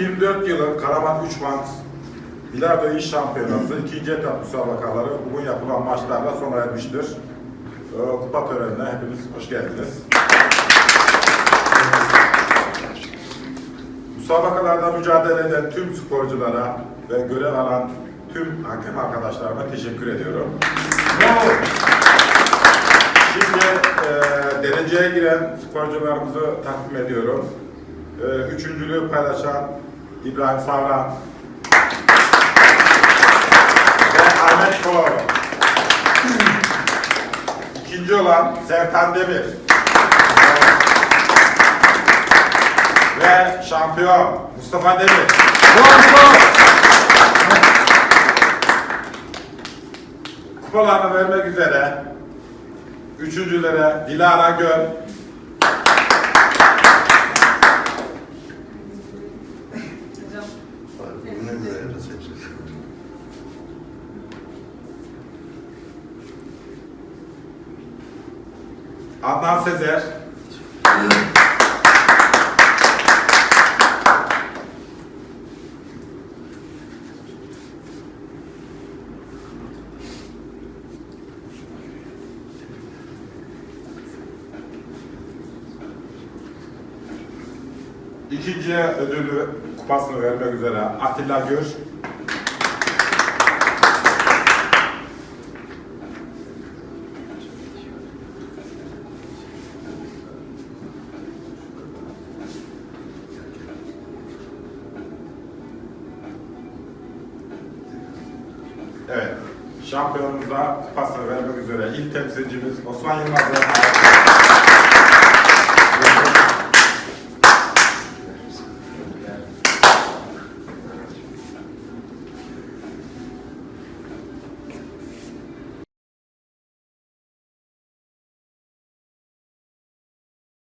24 yılın Karaman 3 Mans Bilardo İş Şampiyonası 2. etap müsabakaları bugün yapılan maçlarla sona ermiştir. Ee, kupa törenine hepiniz hoş geldiniz. Müsabakalarda mücadele eden tüm sporculara ve görev alan tüm hakem arkadaşlarıma teşekkür ediyorum. Şimdi e, dereceye giren sporcularımızı takdim ediyorum. E, üçüncülüğü paylaşan İbrahim Savran ve Ahmet Kol. İkinci olan Sertan Demir. Şampiyon Mustafa Demir. Kupalarını vermek üzere üçüncülere Dilara Göl. Adnan Sezer, İkinci ödülü kupasını vermek üzere Atilla Gür. Evet, şampiyonumuza kupasını vermek üzere ilk temsilcimiz Osman Yılmaz'ı